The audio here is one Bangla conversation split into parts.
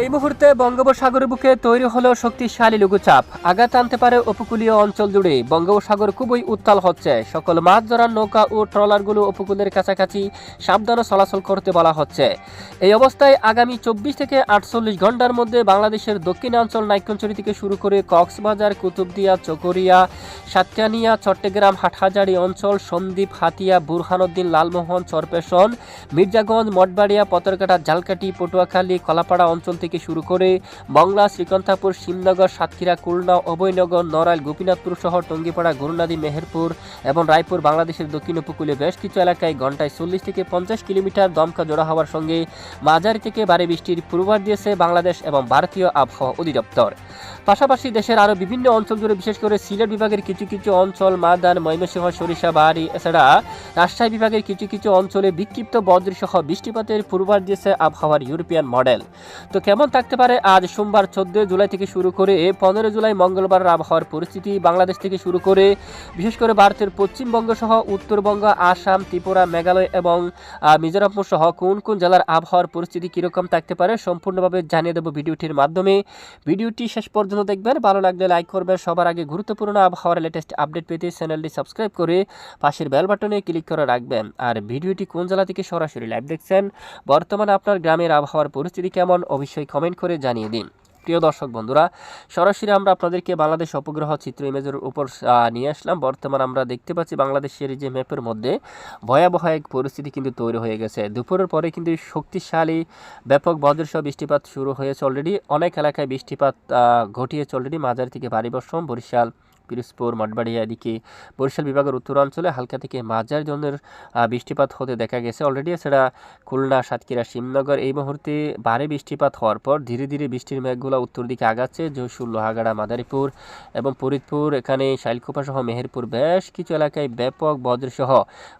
এই মুহূর্তে বঙ্গোপসাগরের বুকে তৈরি হলো শক্তিশালী লঘুচাপ। আঘাত আনতে পারে উপকূলীয় অঞ্চল জুড়ে। বঙ্গোপসাগর খুবই উত্তাল হচ্ছে। সকল মাছ ধরার নৌকা ও ট্রলারগুলো উপকূলের কাছাকাছি সাবধানে চলাচল করতে বলা হচ্ছে। এই অবস্থায় আগামী চব্বিশ থেকে আটচল্লিশ ঘণ্টার মধ্যে বাংলাদেশের দক্ষিণাঞ্চল নাইকঞ্চরি থেকে শুরু করে কক্সবাজার, কুতুবদিয়া, চকরিয়া, সাতকানিয়া, চট্টগ্রাম, হাটহাজারি অঞ্চল, সন্দ্বীপ, হাতিয়া, বুরহানুদ্দিন, লালমোহন, চরপেশন, মির্জাগঞ্জ, মঠবাড়িয়া, পতরকাটা, ঝালকাঠি, পটুয়াখালী, কলাপাড়া অঞ্চল থেকে শুরু করে মংলা শ্রীকন্থাপুর শিবনগর, সাতক্ষীরা, খুলনা, অভয়নগর, নড়াইল, গোপীনাথপুর সহ টঙ্গিপাড়া, গরুনাদি, মেহেরপুর এবং রায়পুর বাংলাদেশের দক্ষিণ উপকূলে বেশ কিছু এলাকায় ঘন্টায় চল্লিশ থেকে পঞ্চাশ কিলোমিটার দমকা জোড়া হওয়ার সঙ্গে মাঝারি থেকে ভারী বৃষ্টির পূর্বাভাস দিয়েছে বাংলাদেশ এবং ভারতীয় আবহাওয়া অধিদপ্তর। পাশাপাশি দেশের আরও বিভিন্ন অঞ্চল জুড়ে, বিশেষ করে সিলেট বিভাগের কিছু কিছু অঞ্চল মাদান ময়মনসিংহ, সরিষা বাহারি এছাড়া রাজশাহী বিভাগের কিছু কিছু অঞ্চলে বিক্ষিপ্ত বজ্রসহ বৃষ্টিপাতের পূর্বাভাস দিয়েছে আবহাওয়ার ইউরোপিয়ান মডেল। তো কেমন থাকতে পারে, আজ সোমবার চোদ্দ জুলাই থেকে শুরু করে পনেরো জুলাই মঙ্গলবার আবহাওয়ার পরিস্থিতি। বাংলাদেশ থেকে শুরু করে বিশেষ করে ভারতের পশ্চিমবঙ্গ সহ উত্তরবঙ্গ, আসাম, ত্রিপুরা, মেঘালয় এবং মিজোরাম সহ কোন কোন জেলার আবহাওয়ার পরিস্থিতি কীরকম থাকতে পারে সম্পূর্ণভাবে জানিয়ে দেবো ভিডিওটির মাধ্যমে। ভিডিওটি শেষ পর্যন্ত দেখবেন, ভালো লাগলে লাইক করবেন। সবার আগে গুরুত্বপূর্ণ আবহাওয়ার লেটেস্ট আপডেট পেতে চ্যানেলটি সাবস্ক্রাইব করে পাশের বেল বাটনে ক্লিক করে রাখবেন। আর ভিডিওটি কোন জেলা থেকে সরাসরি লাইভ দেখছেন, বর্তমানে আপনার গ্রামের আবহাওয়ার পরিস্থিতি কেমন, অবশ্যই কমেন্ট করে জানিয়ে দিন। প্রিয় দর্শক বন্ধুরা, সরাসরি আমরা আপনাদেরকে বাংলাদেশ উপগ্রহ চিত্র ইমেজের উপর নিয়ে আসলাম। বর্তমান আমরা দেখতে পাচ্ছি বাংলাদেশের যে ম্যাপের মধ্যে ভয়াবহ এক পরিস্থিতি কিন্তু তৈরি হয়ে গেছে। দুপুরের পরে কিন্তু শক্তিশালী, ব্যাপক বজ্রসহ বৃষ্টিপাত শুরু হয়েছে অলরেডি অনেক এলাকায় বৃষ্টিপাত ঘটিয়েছে অলরেডি মাঝারি থেকে ভারী বর্ষণ, বরিশাল পিরোজপুর, মঠবাড়িয়া, এদিকে বরিশাল বিভাগের উত্তরাঞ্চলে হালকা থেকে মাঝার ধরনের বৃষ্টিপাত হতে দেখা গেছে। অলরেডি এছাড়া খুলনা, সাতক্ষীরা, শিবনগর এই মুহূর্তে ভারী বৃষ্টিপাত হওয়ার পর ধীরে ধীরে বৃষ্টির মেঘগুলো উত্তর দিকে আগাচ্ছে। যশোর, লোহাগাড়া, মাদারীপুর এবং ফরিদপুর, এখানে শাইলকুপা সহ মেহেরপুর বেশ কিছু এলাকায় ব্যাপক বজ্রসহ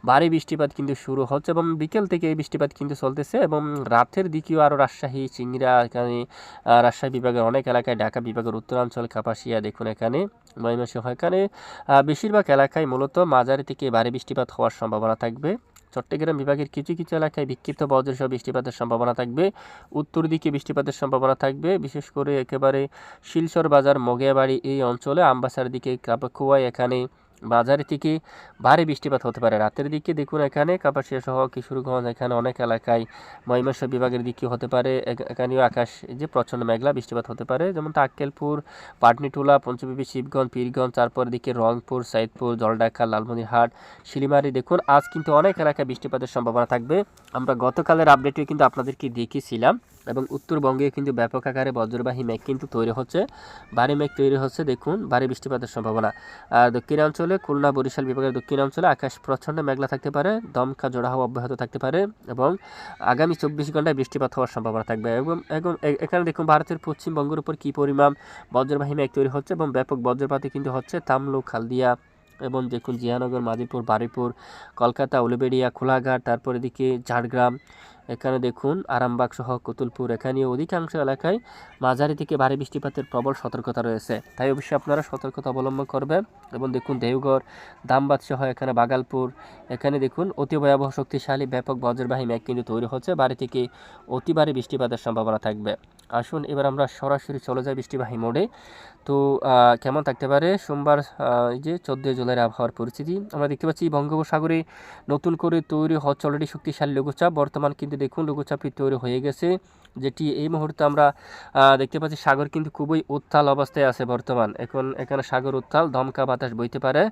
ভারী বৃষ্টিপাত কিন্তু শুরু হচ্ছে এবং বিকেল থেকে এই বৃষ্টিপাত কিন্তু চলতেছে এবং রাতের দিকেও আরও রাজশাহী চিংড়া এখানে রাজশাহী বিভাগের অনেক এলাকায়, ঢাকা বিভাগের উত্তরাঞ্চল, কাপাসিয়া দেখুন এখানে। ময়মনসিংহ এখানে বেশিরভাগ এলাকায় মূলত মাঝারি থেকে ভারী বৃষ্টিপাত হওয়ার সম্ভাবনা থাকবে। চট্টগ্রাম বিভাগের কিছু কিছু এলাকায় বিক্ষিপ্ত বজ্রসহ বৃষ্টিপাতের সম্ভাবনা থাকবে। উত্তর দিকে বৃষ্টিপাতের সম্ভাবনা থাকবে। বিশেষ করে একেবারে শিলচর বাজার, মগিয়াবাড়ি এই অঞ্চলে, আমবাসার দিকে, কাপাকুয়ায় এখানে বাজারে থেকে ভারী বৃষ্টিপাত হতে পারে। রাতের দিকে দেখুন এখানে কাপাসিয়া সহ কিশোরগঞ্জ, এখানে অনেক এলাকায় ময়মনসিংহ বিভাগের দিকে হতে পারে এখানেও আকাশ যে প্রচণ্ড মেঘলা বৃষ্টিপাত হতে পারে। যেমন তাক্কেলপুর, পাটনিটুলা, পঞ্চবিবি, শিবগঞ্জ, পীরগঞ্জ, তারপর দিকে রংপুর সাইদপুর জলঢাকা, লালমনিরহাট, শিলিমারি দেখুন। আজ কিন্তু অনেক এলাকায় বৃষ্টিপাতের সম্ভাবনা থাকবে। আমরা গতকালের আপডেটে কিন্তু আপনাদেরকে দেখিয়েছিলাম। এবং উত্তরবঙ্গে কিন্তু ব্যাপক আকারে বজ্রবাহী মেঘ কিন্তু তৈরি হচ্ছে। ভারী মেঘ তৈরি হচ্ছে, দেখুন, ভারী বৃষ্টিপাতের সম্ভাবনা। আর দক্ষিণাঞ্চলে খুলনা, বরিশাল বিভাগের দক্ষিণাঞ্চলে আকাশ প্রচণ্ড মেঘলা থাকতে পারে, দমকা, জোড়া হওয়া অব্যাহত থাকতে পারে এবং আগামী চব্বিশ ঘন্টায় বৃষ্টিপাত হওয়ার সম্ভাবনা থাকবে। এবং এখানে দেখুন, ভারতের পশ্চিমবঙ্গের উপর কী পরিমাণ বজ্রবাহী মেঘ তৈরি হচ্ছে এবং ব্যাপক বজ্রপাতে কিন্তু হচ্ছে তামলুক, হালদিয়া এবং দেখুন, জিয়ানগর মাদিপুর বারুইপুর, কলকাতা, উলুবেড়িয়া খোলাঘাট তারপর এদিকে ঝাড়গ্রাম এখানে দেখুন, আরামবাগ সহ কতুলপুর। এখানেও অধিকাংশ এলাকায় মাঝারি থেকে ভারী বৃষ্টিপাতের প্রবল সতর্কতা রয়েছে। তাই অবশ্যই আপনারা সতর্কতা অবলম্বন করবেন এবং দেখুন, দেওঘর, দামবাদ সহ এখানে বাগালপুর। এখানে দেখুন, অতি ভয়াবহ শক্তিশালী, ব্যাপক বজ্রবাহী মেঘ কিন্তু তৈরি হচ্ছে। বাড়ি থেকে অতি ভারী বৃষ্টিপাতের সম্ভাবনা থাকবে। আসুন, এবার আমরা সরাসরি চলে যাই বৃষ্টিবাহী মোড়ে। তো কেমন থাকতে পারে? সোমবার এই যে চোদ্দোই জুলাইয়ের আবহাওয়ার পরিস্থিতি। আমরা দেখতে পাচ্ছি বঙ্গোপসাগরে নতুন করে তৈরি হচ্ছে অলরেডি শক্তিশালী লঘুচাপ। বর্তমান কিন্তু দেখুন লঘুচাপটি তৈরি হয়ে গেছে, যেটি এই মুহূর্তে আমরা দেখতে পাচ্ছি সাগর কিন্তু খুবই উত্তাল অবস্থায় আছে বর্তমান। এখন এখানে সাগর উত্তাল দমকা বাতাস বইতে পারে।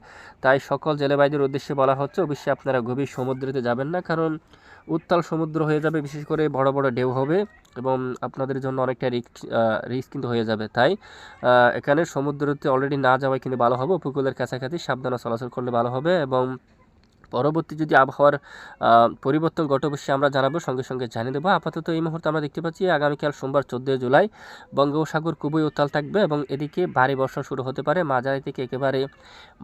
তাই সকল জেলেবাইদের উদ্দেশ্যে বলা হচ্ছে, অবশ্যই আপনারা গভীর সমুদ্রেতে যাবেন না, কারণ উত্তাল সমুদ্র হয়ে যাবে, বিশেষ করে বড় বড় ঢেউ হবে এবং আপনাদের জন্য অনেকটা রিস্ক রিস্ক কিন্তু হয়ে যাবে। তাই এখানে সমুদ্রতে অলরেডি না যাওয়াই কিন্তু ভালো হবে, উপকূলের কাছাকাছি সাবধানে চলাচল করলে ভালো হবে এবং পরবর্তী যদি আবহাওয়ার পরিবর্তন ঘটে অবশ্যই আমরা জানাব সঙ্গে সঙ্গে জানিয়ে দেবো। আপাতত এই মুহূর্তে আমরা দেখতে পাচ্ছি আগামীকাল সোমবার চোদ্দোই জুলাই বঙ্গোপসাগর খুবই উত্তাল থাকবে এবং এদিকে ভারী বর্ষা শুরু হতে পারে। মাঝারি থেকে একেবারে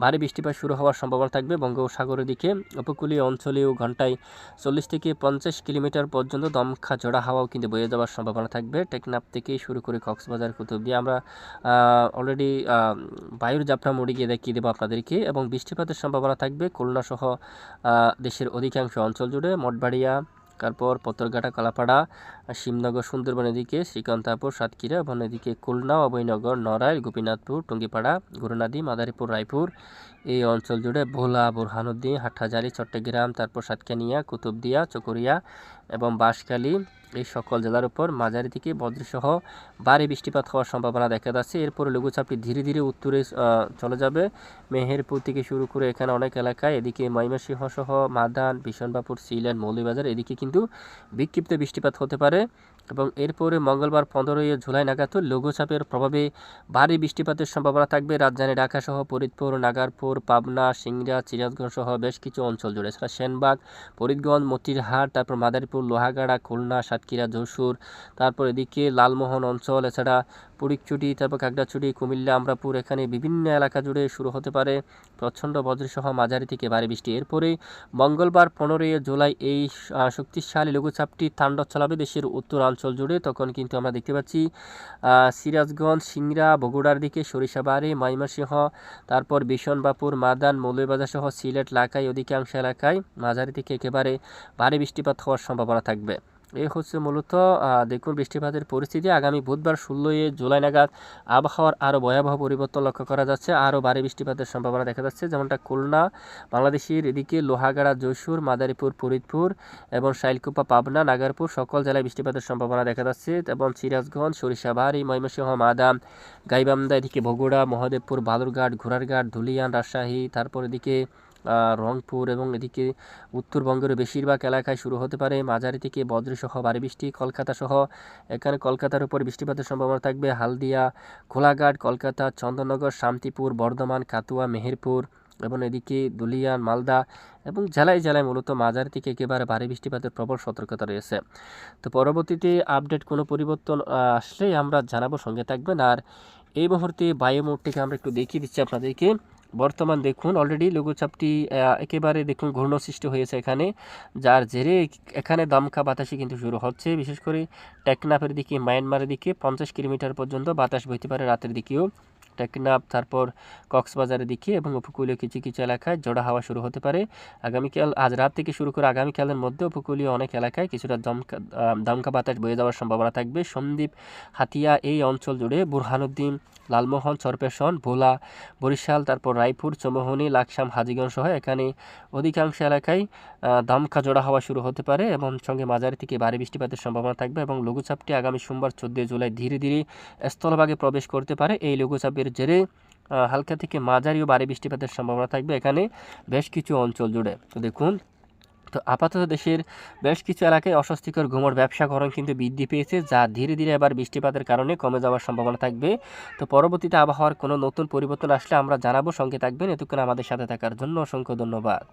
ভারী বৃষ্টিপাত শুরু হওয়ার সম্ভাবনা থাকবে বঙ্গোপসাগরের দিকে। উপকূলীয় অঞ্চলেও ঘন্টায় চল্লিশ থেকে পঞ্চাশ কিলোমিটার পর্যন্ত দমখা জোড়া হাওয়াও কিন্তু বয়ে যাওয়ার সম্ভাবনা থাকবে। টেকনাপ থেকে শুরু করে কক্সবাজার কুতুবদিয়া আমরা অলরেডি বায়ুর যাত্রা মুড়ি গিয়ে দেখিয়ে দেবো আপনাদেরকে এবং বৃষ্টিপাতের সম্ভাবনা থাকবে। খুলনা সহ আহ, দেশের অধিকাংশ অঞ্চল জুড়ে মঠবাড়িয়া তারপর পত্রঘাটা কালাপাড়া শিবনগর সুন্দরবন এদিকে শ্রীকান্তাপুর, সাতক্ষীরা এবং এদিকে খুলনা, অভয়নগর, নড়াইল, গোপীনাথপুর, টুঙ্গিপাড়া, গুরুনাদি, মাদারীপুর, রায়পুর। এই অঞ্চল জুড়ে ভোলা, বুরহানুদ্দিন, হাটহাজারি, চট্টগ্রাম, তারপর সাতকানিয়া, কুতুবদিয়া, চকরিয়া এবং বাঁশখালী এই সকল জেলার উপর মাঝারি থেকে বজ্রসহ ভারী বৃষ্টিপাত হওয়ার সম্ভাবনা দেখা যাচ্ছে। এরপরে লঘুচাপটি ধীরে ধীরে উত্তরে চলে যাবে। মেহেরপুর থেকে শুরু করে এখানে অনেক এলাকায় এদিকে ময়মনসিংহ সহ মাদান বিশনবাপুর সিলেট, মৌলভীবাজার এদিকে কিন্তু বিক্ষিপ্ত বৃষ্টিপাত হতে পারে। sprawy এবং এরপরে মঙ্গলবার পনেরোই জুলাই নাগাদ লঘুচাপের প্রভাবে ভারী বৃষ্টিপাতের সম্ভাবনা থাকবে। রাজধানী ঢাকা সহ ফরিদপুর, নাগারপুর, পাবনা, সিংড়া চিরাজগঞ্জ সহ বেশ কিছু অঞ্চল জুড়ে। এছাড়া সেনবাগ, ফরিদগঞ্জ, মতিরহাট, তারপর মাদারীপুর, লোহাগাড়া, খুলনা, সাতক্ষীরা, যশোর, তারপর এদিকে লালমোহন অঞ্চল, এছাড়া পুরিকচুটি তারপর কাকড়াছড়ি কুমিল্লা, আমরাপুর এখানে বিভিন্ন এলাকা জুড়ে শুরু হতে পারে। প্রচণ্ড বজ্রসহ মাঝারি থেকে ভারী বৃষ্টি। এরপরে মঙ্গলবার পনেরোই জুলাই এই শক্তিশালী লঘুচাপটি তাণ্ডব চালাবে দেশের উত্তরাঞ্চল। জুড়ে তখন কিন্তু আমরা দেখতে পাচ্ছি সিরাজগঞ্জ, সিংড়া, বগুড়ার দিকে সরিষাবাড়ি, মাইমাসিংহ, তারপর বিশনবাপুর মাদান মৌলবাজার সহ সিলেট, লাকাই, অধিকাংশ এলাকায় মাঝারি থেকে একেবারে ভারী বৃষ্টিপাত হওয়ার সম্ভাবনা থাকবে। এই হচ্ছে মূলত দেখুন বৃষ্টিপাতের পরিস্থিতি। আগামী বুধবার ষোলোই জুলাই নাগাদ আবহাওয়ার আরও ভয়াবহ পরিবর্তন লক্ষ্য করা যাচ্ছে। আরও ভারী বৃষ্টিপাতের সম্ভাবনা দেখা যাচ্ছে, যেমনটা খুলনা, বাংলাদেশের এদিকে লোহাগাড়া, যশোর, মাদারীপুর, ফরিদপুর এবং শাইলকুপা, পাবনা, নাগারপুর সকল জেলায় বৃষ্টিপাতের সম্ভাবনা দেখা যাচ্ছে। এবং সিরাজগঞ্জ, সরিষাবাড়ি, ময়মনসিংহ, মাদাম, গাইবান্ধা, এদিকে বগুড়া, মহাদেবপুর, বালুরঘাট, ঘোড়ারঘাট, ধুলিয়ান, রাজশাহী, তারপর এদিকে রংপুর এবং এদিকে উত্তরবঙ্গের বেশিরভাগ এলাকায় শুরু হতে পারে মাঝারি থেকে বজ্রসহ ভারী বৃষ্টি কলকাতা সহ এখানে কলকাতার উপর বৃষ্টিপাতের সম্ভাবনা থাকবে হালদিয়া, কোলাঘাট, কলকাতা, চন্দননগর, শান্তিপুর, বর্ধমান কাতুয়া মেহেরপুর এবং এদিকে দুলিয়ান মালদা এবং জেলায় জেলায় মূলত মাঝারি থেকে একেবারে ভারী বৃষ্টিপাতের প্রবল সতর্কতা রয়েছে। তো পরবর্তীতে আপডেট কোনো পরিবর্তন আসলেই আমরা জানাব, সঙ্গে থাকবেন। আর এই মুহূর্তে বায়ুমোডটিকে আমরা একটু দেখিয়ে দিচ্ছি আপনাদেরকে। বর্তমান দেখুন অলরেডি লঘুচাপটি একেবারে দেখুন ঘূর্ণ সৃষ্টি হয়েছে এখানে, যার জেরে এখানে দমকা বাতাসে কিন্তু শুরু হচ্ছে। বিশেষ করে টেকনাফের দিকে, মায়ানমারের দিকে, পঞ্চাশ কিলোমিটার পর্যন্ত বাতাস বইতে পারে রাতের দিকেও। টেকনাফ, তারপর কক্সবাজারের দিকে এবং উপকূলীয় কিছু কিছু এলাকায় জোড়া হাওয়া শুরু হতে পারে। আগামীকাল, আজ রাত থেকে শুরু করে আগামীকালের মধ্যে উপকূলীয় অনেক এলাকায় কিছুটা দমকা দমকা বাতাস বয়ে যাওয়ার সম্ভাবনা থাকবে। সন্দ্বীপ, হাতিয়া এই অঞ্চল জুড়ে বুরহানুদ্দিন, লালমোহন চরপেশন ভোলা, বরিশাল, তারপর রায়পুর, চমোহনী, লাকসাম হাজিগঞ্জ সহ এখানে অধিকাংশ এলাকায় দমকা জোড়া হওয়া শুরু হতে পারে এবং সঙ্গে মাঝারি থেকে ভারী বৃষ্টিপাতের সম্ভাবনা থাকবে এবং লঘুচাপটি আগামী সোমবার, চোদ্দই জুলাই ধীরে ধীরে স্থলভাগে প্রবেশ করতে পারে। এই লঘুচাপের জেরে হালকা থেকে মাঝারি ও ভারী বৃষ্টিপাতের সম্ভাবনা থাকবে এখানে বেশ কিছু অঞ্চল জুড়ে। তো দেখুন, তো আপাতত দেশের বেশ কিছু এলাকায় অস্বস্তিকর ঘুমোর ব্যবসা গরম কিন্তু বৃদ্ধি পেয়েছে, যা ধীরে ধীরে এবার বৃষ্টিপাতের কারণে কমে যাওয়ার সম্ভাবনা থাকবে। তো পরবর্তীতে আবহাওয়ার কোনো নতুন পরিবর্তন আসলে আমরা জানাব, সঙ্গে থাকবেন এতক্ষণ আমাদের সাথে থাকার জন্য অসংখ্য ধন্যবাদ।